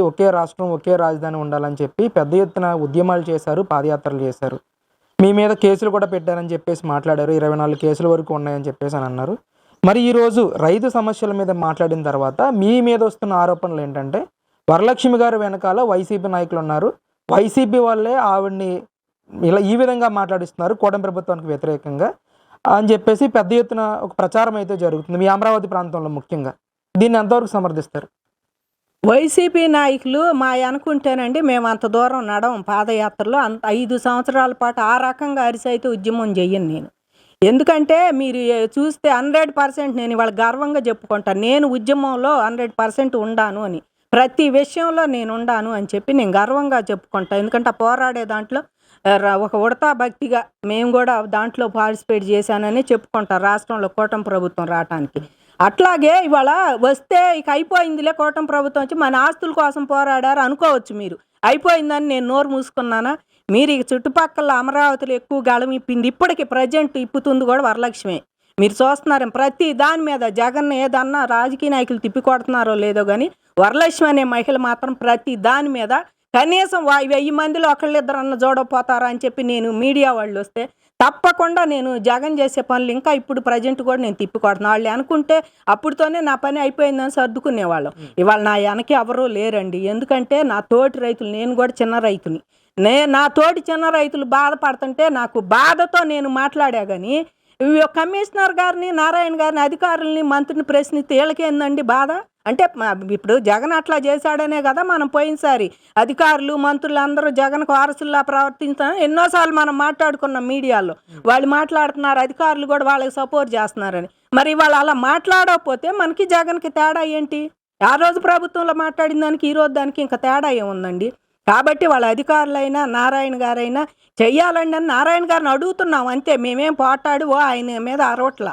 ఒకే రాష్ట్రం ఒకే రాజధాని ఉండాలని చెప్పి పెద్ద ఎత్తున ఉద్యమాలు చేశారు పాదయాత్రలు చేశారు. మీ మీద కేసులు కూడా పెట్టారని చెప్పేసి మాట్లాడారు. ఇరవై నాలుగు కేసుల వరకు ఉన్నాయని చెప్పేసి అని అన్నారు. మరి ఈరోజు రైతు సమస్యల మీద మాట్లాడిన తర్వాత మీ మీద వస్తున్న ఆరోపణలు ఏంటంటే వరలక్ష్మి గారు వెనకాల వైసీపీ నాయకులు ఉన్నారు. వైసీపీ వాళ్ళే ఆవిడ్ని ఇలా ఈ విధంగా మాట్లాడిస్తున్నారు కూటమి ప్రభుత్వానికి వ్యతిరేకంగా అని చెప్పేసి పెద్ద ఎత్తున ఒక ప్రచారం అయితే జరుగుతుంది మీ అమరావతి ప్రాంతంలో ముఖ్యంగా. దీన్ని ఎంతవరకు సమర్థిస్తారు? వైసీపీ నాయకులు మా అనుకుంటేనండి మేము అంత దూరం నడవం పాదయాత్రలో అంత ఐదు సంవత్సరాల పాటు ఆ రకంగా అరిసైతే ఉద్యమం చెయ్యను నేను. ఎందుకంటే మీరు చూస్తే హండ్రెడ్ పర్సెంట్ నేను ఇవాళ గర్వంగా చెప్పుకుంటాను నేను ఉద్యమంలో హండ్రెడ్ పర్సెంట్ ఉండాను అని. ప్రతి విషయంలో నేను ఉండాను అని చెప్పి నేను గర్వంగా చెప్పుకుంటాను ఎందుకంటే ఆ పోరాడే దాంట్లో ఒక ఉడతా భక్తిగా మేము కూడా దాంట్లో పార్టిసిపేట్ చేశానని చెప్పుకుంటాం రాష్ట్రంలో కూటమి ప్రభుత్వం రావటానికి. అట్లాగే ఇవాళ వస్తే ఇక అయిపోయిందిలే కూటమి ప్రభుత్వం వచ్చి మన ఆస్తుల కోసం పోరాడారు అనుకోవచ్చు మీరు. అయిపోయిందని నేను నోరు మూసుకున్నానా? మీరు ఇక చుట్టుపక్కల అమరావతిలో ఎక్కువ గళం ఇప్పింది ఇప్పటికి ప్రజెంట్ ఇప్పుతుంది కూడా వరలక్ష్మి. మీరు చూస్తున్నారు ప్రతి దాని మీద జగన్ ఏదన్నా రాజకీయ నాయకులు తిప్పికొడుతున్నారో లేదో కానీ వరలక్ష్మి అనే మహిళ మాత్రం ప్రతి దాని మీద కనీసం వెయ్యి మందిలో ఒకళ్ళిద్దరన్నా చూడపోతారా అని చెప్పి నేను మీడియా వాళ్ళు వస్తే తప్పకుండా నేను జగన్ చేసే పనులు ఇంకా ఇప్పుడు ప్రజెంట్ కూడా నేను తిప్పికొడుతున్నా వాళ్ళు అనుకుంటే అప్పుడుతోనే నా పని అయిపోయిందని సర్దుకునేవాళ్ళం. ఇవాళ నా వెనక ఎవరూ లేరండి. ఎందుకంటే నా తోటి రైతులు నేను కూడా చిన్న రైతుని. నే నా తోటి చిన్న రైతులు బాధపడుతుంటే నాకు బాధతో నేను మాట్లాడా కానీ కమిషనర్ గారిని నారాయణ గారిని అధికారుల్ని మంత్రిని ప్రశ్నిస్తే వీళ్ళకేందండి బాధ? అంటే ఇప్పుడు జగన్ అట్లా చేశాడనే కదా మనం పోయినసారి. అధికారులు మంత్రులు అందరూ జగన్కు వారసుల్లా ప్రవర్తించా ఎన్నోసార్లు మనం మాట్లాడుకున్నాం మీడియాలో. వాళ్ళు మాట్లాడుతున్నారు అధికారులు కూడా వాళ్ళకి సపోర్ట్ చేస్తున్నారని. మరి వాళ్ళు అలా మాట్లాడకపోతే మనకి జగన్కి తేడా ఏంటి? ఆ రోజు ప్రభుత్వంలో మాట్లాడిన దానికి ఈ రోజు దానికి ఇంకా తేడా ఏముందండి? కాబట్టి వాళ్ళ అధికారులైనా నారాయణ గారైనా చెయ్యాలండి అని నారాయణ గారిని అడుగుతున్నాం. అంతే మేమేం పోటాడు ఓ ఆయన మీద అరవట్ల.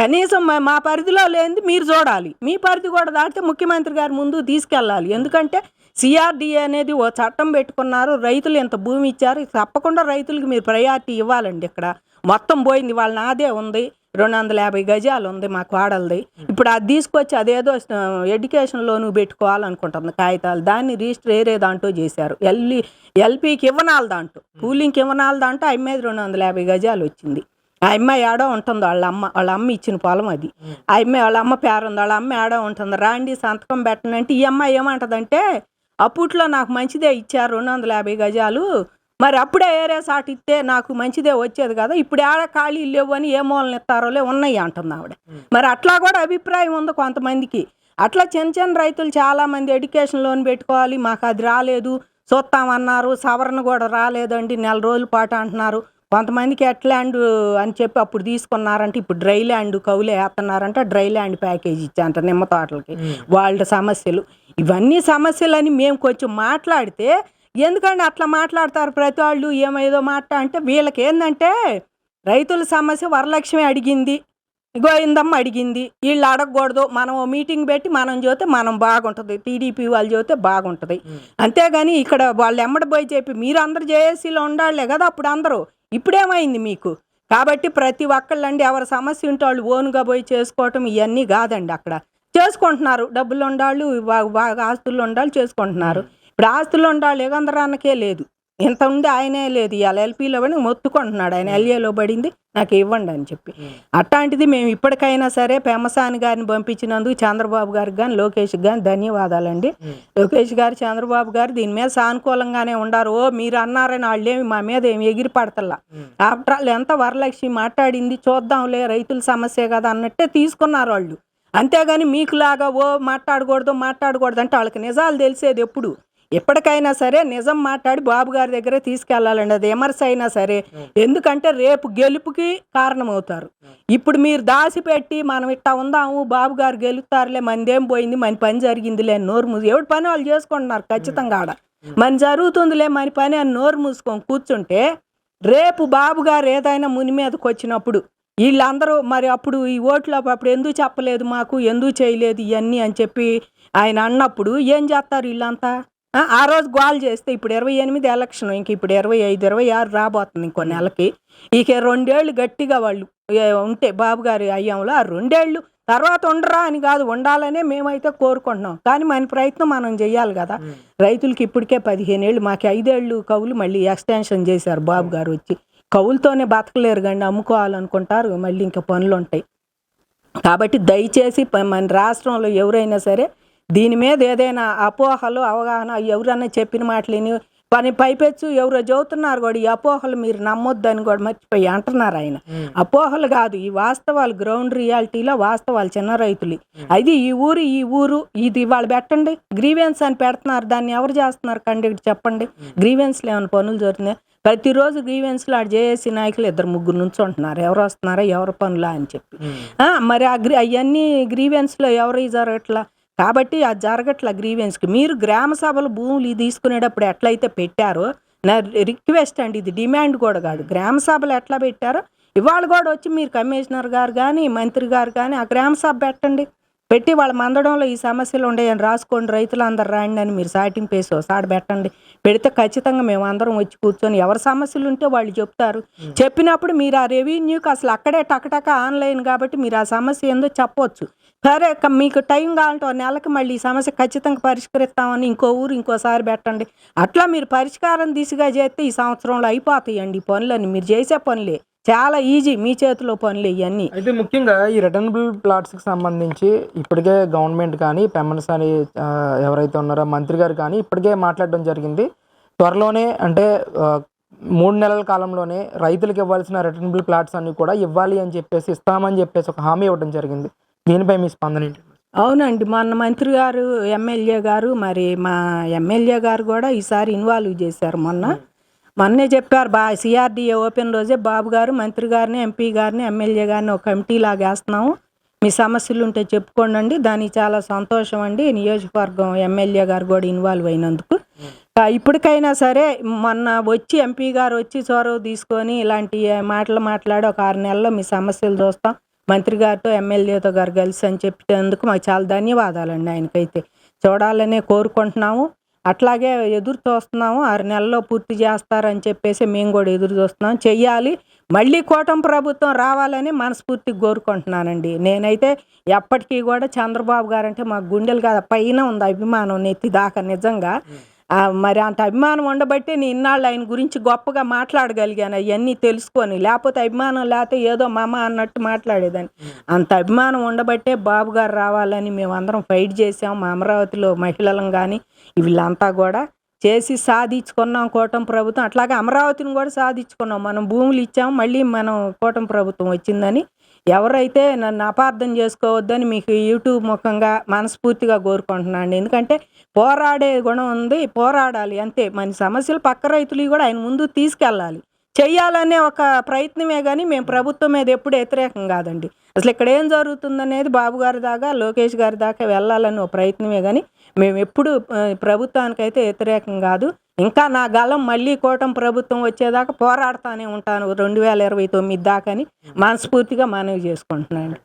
కనీసం మా- పరిధిలో లేనిది మీరు చూడాలి. మీ పరిధి కూడా దాటితే ముఖ్యమంత్రి గారి ముందు తీసుకెళ్ళాలి. ఎందుకంటే సిఆర్డిఏ అనేది ఓ చట్టం పెట్టుకున్నారు. రైతులు ఇంత భూమి ఇచ్చారు. తప్పకుండా రైతులకు మీరు ప్రయారిటీ ఇవ్వాలండి ఇక్కడ. మొత్తం పోయింది. వాళ్ళ నాదే ఉంది. రెండు వందల యాభై గజాలు ఉంది మా కోడలది. ఇప్పుడు అది తీసుకొచ్చి అదేదో ఎడ్యుకేషన్ లోను పెట్టుకోవాలనుకుంటుంది కాగితాలు. దాన్ని రిజిస్టర్ వేరే దాంట్లో చేశారు. ఎల్ఈ ఎల్పీకి ఇవ్వనాలు దాంట్లో. కూలింగ్కి ఇవ్వనాలు దాంట్లో ఆ మీద రెండు వందల యాభై గజాలు వచ్చింది. ఆ అమ్మాయి ఏడో ఉంటుంది వాళ్ళ అమ్మ వాళ్ళ అమ్మ ఇచ్చిన పొలం అది. ఆ అమ్మాయి వాళ్ళ అమ్మ పేరు ఉంది వాళ్ళ అమ్మ ఏడో ఉంటుంది. రాండి సంతకం పెట్టనంటే ఈ అమ్మాయి ఏమంటదంటే అప్పట్లో నాకు మంచిదే ఇచ్చారు రెండు వందల యాభై గజాలు. మరి అప్పుడే ఏరే సాటి ఇస్తే నాకు మంచిదే వచ్చేది కదా ఇప్పుడు ఏడ ఖాళీ లేవు అని ఏ మూలన ఇస్తారోలే ఉన్నాయి అంటుంది ఆవిడ. మరి అట్లా కూడా అభిప్రాయం ఉంది కొంతమందికి. అట్లా చిన్న చిన్న రైతులు చాలా మంది ఎడ్యుకేషన్ లోన్ పెట్టుకోవాలి మాకు అది రాలేదు చూస్తామన్నారు సవరణ కూడా రాలేదండి నెల రోజుల పాటు అంటున్నారు. కొంతమందికి ఎట్ ల్యాండ్ అని చెప్పి అప్పుడు తీసుకున్నారంటే ఇప్పుడు డ్రై ల్యాండ్ కౌలే వేస్తున్నారంటే డ్రై ల్యాండ్ ప్యాకేజ్ ఇచ్చారంట నిమ్మ తోటలకి. వాళ్ళ సమస్యలు. ఇవన్నీ సమస్యలని మేము కొంచెం మాట్లాడితే ఎందుకంటే అట్లా మాట్లాడతారు ప్రతి వాళ్ళు? ఏమేదో మాట అంటే వీళ్ళకి ఏంటంటే రైతుల సమస్య వరలక్ష్మి అడిగింది గోవిందమ్మ అడిగింది వీళ్ళు అడగకూడదు మనం మీటింగ్ పెట్టి మనం చూస్తే మనం బాగుంటుంది టీడీపీ వాళ్ళు చూస్తే బాగుంటుంది. అంతేగాని ఇక్కడ వాళ్ళు ఎమ్మడి పోయి చెప్పి మీరు అందరు జేఏసీలో ఉండాలే కదా అప్పుడు అందరూ. ఇప్పుడేమైంది మీకు? కాబట్టి ప్రతి ఒక్కళ్ళండి ఎవరి సమస్య ఉంటే వాళ్ళు ఓన్గా పోయి చేసుకోవటం ఇవన్నీ కాదండి అక్కడ. చేసుకుంటున్నారు. డబ్బులు ఉండాళ్ళు ఆస్తులు ఉండాలి చేసుకుంటున్నారు. ఇప్పుడు ఆస్తులు ఉండాలి ఏగందరాన్నకే లేదు. ఇంత ఉంది ఆయనే లేదు. ఇవాళ ఎల్పీలో పడి మొత్తుకుంటున్నాడు. ఆయన ఎల్ఏలో పడింది. నాకు ఇవ్వండి అని చెప్పి. అట్లాంటిది మేము ఇప్పటికైనా సరే పెమసాని గారిని పంపించినందుకు చంద్రబాబు గారికి కానీ లోకేష్ కానీ ధన్యవాదాలండి. లోకేష్ గారు చంద్రబాబు గారు దీని మీద సానుకూలంగానే ఉండారు. ఓ మీరు అన్నారని వాళ్ళేమి మా మీద ఏమి ఎగిరి పడతల్లా ఆఫ్టర్ ఆల్ ఎంత వరలక్ష్మి మాట్లాడింది చూద్దాంలే రైతుల సమస్య కదా అన్నట్టే తీసుకున్నారు వాళ్ళు. అంతేగాని మీకులాగా ఓ మాట్లాడకూడదు మాట్లాడకూడదు అంటే వాళ్ళకి నిజాలు తెలిసేది ఎప్పుడు? ఎప్పటికైనా సరే నిజం మాట్లాడి బాబు గారి దగ్గర తీసుకెళ్ళాలండి. అది విమర్శ అయినా సరే. ఎందుకంటే రేపు గెలుపుకి కారణమవుతారు. ఇప్పుడు మీరు దాచిపెట్టి మనం ఇట్టా ఉందాము బాబు గారు గెలుస్తారులే మందేం పోయింది మన పని జరిగిందిలే నోరు మూసి ఎవరి పని వాళ్ళు చేసుకుంటున్నారు ఖచ్చితంగా ఆడ. మన జరుగుతుందిలే మన పని అని నోరు మూసుకొని కూర్చుంటే రేపు బాబు గారు ఏదైనా ముని మీదకి వచ్చినప్పుడు వీళ్ళందరూ మరి అప్పుడు ఈ ఓట్లు అప్పుడు ఎందుకు చెప్పలేదు మాకు ఎందుకు చేయలేదు ఇవన్నీ అని చెప్పి ఆయన అన్నప్పుడు ఏం చేస్తారు వీళ్ళంతా? ఆ, రోజు గోల్ చేస్తే ఇప్పుడు ఇరవై ఎనిమిది ఎలక్షన్ ఇంక ఇప్పుడు ఇరవై ఐదు ఇరవై ఆరు రాబోతుంది ఇంకో నెలకి. ఇక రెండేళ్ళు గట్టిగా వాళ్ళు ఉంటే బాబు గారి అయ్యంలో ఆ రెండేళ్ళు తర్వాత ఉండరా అని కాదు ఉండాలనే మేమైతే కోరుకుంటున్నాం. కానీ మన ప్రయత్నం మనం చేయాలి కదా. రైతులకి ఇప్పటికే పదిహేను ఏళ్ళు మాకు ఐదేళ్ళు కవులు మళ్ళీ ఎక్స్టెన్షన్ చేశారు బాబు గారు వచ్చి. కవులతోనే బతకలేరు కండి అమ్ముకోవాలనుకుంటారు మళ్ళీ ఇంకా పనులు ఉంటాయి. కాబట్టి దయచేసి మన రాష్ట్రంలో ఎవరైనా సరే దీని మీద ఏదైనా అపోహలు అవగాహన ఎవరన్నా చెప్పిన మాటలని పని పైపెచ్చు ఎవరో చెబుతున్నారు కూడా ఈ అపోహలు మీరు నమ్మొద్దని కూడా మర్చిపోయి అంటున్నారు ఆయన. అపోహలు కాదు ఈ వాస్తవాలు గ్రౌండ్ రియాలిటీలో వాస్తవాలు చిన్న రైతులు. అది ఈ ఊరు ఈ ఊరు ఇది వాళ్ళు పెట్టండి. గ్రీవెన్స్ అని పెడుతున్నారు దాన్ని ఎవరు చేస్తున్నారు కండక్ట్ చెప్పండి. గ్రీవెన్స్లో ఏమైనా పనులు జరుగుతున్నాయి? ప్రతిరోజు గ్రీవెన్స్లో ఆడు జేఏసీ నాయకులు ఇద్దరు ముగ్గురు నుంచి ఉంటున్నారు ఎవరు వస్తున్నారా ఎవరు పనులా అని చెప్పి. మరి ఆ గ్రీ అవన్నీ గ్రీవెన్స్లో ఎవరు జరగట్లా కాబట్టి అది జరగట్ల గ్రీవెన్స్కి. మీరు గ్రామ సభలు భూములు తీసుకునేటప్పుడు ఎట్లయితే పెట్టారో నా రిక్వెస్ట్ అండి ఇది డిమాండ్ కూడా కాదు. గ్రామ సభలు ఎట్లా పెట్టారో ఇవాళ కూడా వచ్చి మీరు కమిషనర్ గారు కానీ మంత్రి గారు కానీ ఆ గ్రామ సభ పెట్టండి. పెట్టి వాళ్ళ మందడంలో ఈ సమస్యలు ఉండేయని రాసుకోండి రైతులు అందరు రాండి అని మీరు సాటింపు వేసి ఒకసారి పెట్టండి. పెడితే ఖచ్చితంగా మేము అందరం వచ్చి కూర్చొని ఎవరి సమస్యలు ఉంటే వాళ్ళు చెప్తారు. చెప్పినప్పుడు మీరు ఆ రెవెన్యూకి అసలు అక్కడే టకటక ఆన్లైన్ కాబట్టి మీరు ఆ సమస్య ఏందో చెప్పొచ్చు. సరే మీకు టైం కావాలంటే నెలకి మళ్ళీ ఈ సమస్య ఖచ్చితంగా పరిష్కరిస్తామని ఇంకో ఊరు ఇంకోసారి పెట్టండి. అట్లా మీరు పరిష్కారం దిశగా చేస్తే ఈ సంవత్సరంలో అయిపోతాయండి ఈ పనులన్నీ. మీరు చేసే పనులే. చాలా ఈజీ మీ చేతిలో పనులు ఇవన్నీ అయితే ముఖ్యంగా ఈ రిటర్నబుల్ ప్లాట్స్కి సంబంధించి ఇప్పటికే గవర్నమెంట్ కానీ పెమ్మనసాని ఆ, ఎవరైతే ఉన్నారో మంత్రి గారు కానీ ఇప్పటికే మాట్లాడడం జరిగింది. త్వరలోనే అంటే మూడు నెలల కాలంలోనే రైతులకు ఇవ్వాల్సిన రిటర్నబుల్ ప్లాట్స్ అన్ని కూడా ఇవ్వాలి అని చెప్పేసి ఇస్తామని చెప్పేసి ఒక హామీ ఇవ్వడం జరిగింది. దీనిపై మీ స్పందన ఏంటి? అవునండి. మొన్న మంత్రి గారు ఎమ్మెల్యే గారు మరి మా ఎమ్మెల్యే గారు కూడా ఈసారి ఇన్వాల్వ్ చేశారు మొన్న. మొన్నే చెప్పారు బా సిఆర్డీఏ ఓపెన్ రోజే బాబు గారు మంత్రి గారిని ఎంపీ గారిని ఎమ్మెల్యే గారిని ఒక కమిటీ లాగా వేస్తున్నాము. మీ సమస్యలు ఉంటే చెప్పుకోండి దానికి చాలా సంతోషం అండి. నియోజకవర్గం ఎమ్మెల్యే గారు కూడా ఇన్వాల్వ్ అయినందుకు. ఇప్పటికైనా సరే మొన్న వచ్చి ఎంపీ గారు వచ్చి చొరవ తీసుకొని ఇలాంటి మాటలు మాట్లాడి ఒక ఆరు నెలల్లో మీ సమస్యలు చూస్తాం. మంత్రి గారితో ఎమ్మెల్యేతో గారు కలిసి అని చెప్పేందుకు మాకు చాలా ధన్యవాదాలండి ఆయనకైతే. చూడాలనే కోరుకుంటున్నాము. అట్లాగే ఎదురు చూస్తున్నాము ఆరు నెలల్లో పూర్తి చేస్తారని చెప్పేసి మేము కూడా ఎదురు చూస్తున్నాం. చెయ్యాలి. మళ్ళీ కూటమి ప్రభుత్వం రావాలని మనస్ఫూర్తి కోరుకుంటున్నానండి. నేనైతే ఎప్పటికీ కూడా చంద్రబాబు గారు అంటే మా గుండెలు కాదు పైన ఉంది అభిమానం నెత్తి దాకా నిజంగా. మరి అంత అభిమానం ఉండబట్టి నేను ఇన్నాళ్ళు ఆయన గురించి గొప్పగా మాట్లాడగలిగాను అవన్నీ తెలుసుకొని. లేకపోతే అభిమానం లేకపోతే ఏదో మామ అన్నట్టు మాట్లాడేదాన్ని. అంత అభిమానం ఉండబట్టే బాబు గారు రావాలని మేమందరం ఫైట్ చేసాం మా అమరావతిలో మహిళలం కానీ వీళ్ళంతా కూడా చేసి సాధించుకున్నాం కూటమి ప్రభుత్వం. అట్లాగే అమరావతిని కూడా సాధించుకున్నాం. మనం భూములు ఇచ్చాం మళ్ళీ మనం కూటమి ప్రభుత్వం వచ్చిందని. ఎవరైతే నన్ను అపార్థం చేసుకోవద్దని మీకు యూట్యూబ్ ముఖంగా మనస్ఫూర్తిగా కోరుకుంటున్నాను. ఎందుకంటే పోరాడే గుణం ఉంది పోరాడాలి అంతే. మన సమస్యలు పక్క రైతులు కూడా ఆయన ముందు తీసుకెళ్ళాలి. చెయ్యాలనే ఒక ప్రయత్నమే కానీ మేము ప్రభుత్వం మీద ఎప్పుడు వ్యతిరేకం కాదండి. అసలు ఇక్కడ ఏం జరుగుతుందనేది బాబు గారి దాకా లోకేష్ గారి దాకా వెళ్ళాలని ఒక ప్రయత్నమే కానీ మేము ఎప్పుడు ప్రభుత్వానికైతే వ్యతిరేకం కాదు. ఇంకా నా గలం మళ్ళీ కూటమి ప్రభుత్వం వచ్చేదాకా పోరాడుతానే ఉంటాను. రెండు వేల ఇరవై తొమ్మిది దాకాని మనస్ఫూర్తిగా మనవి చేసుకుంటున్నాను.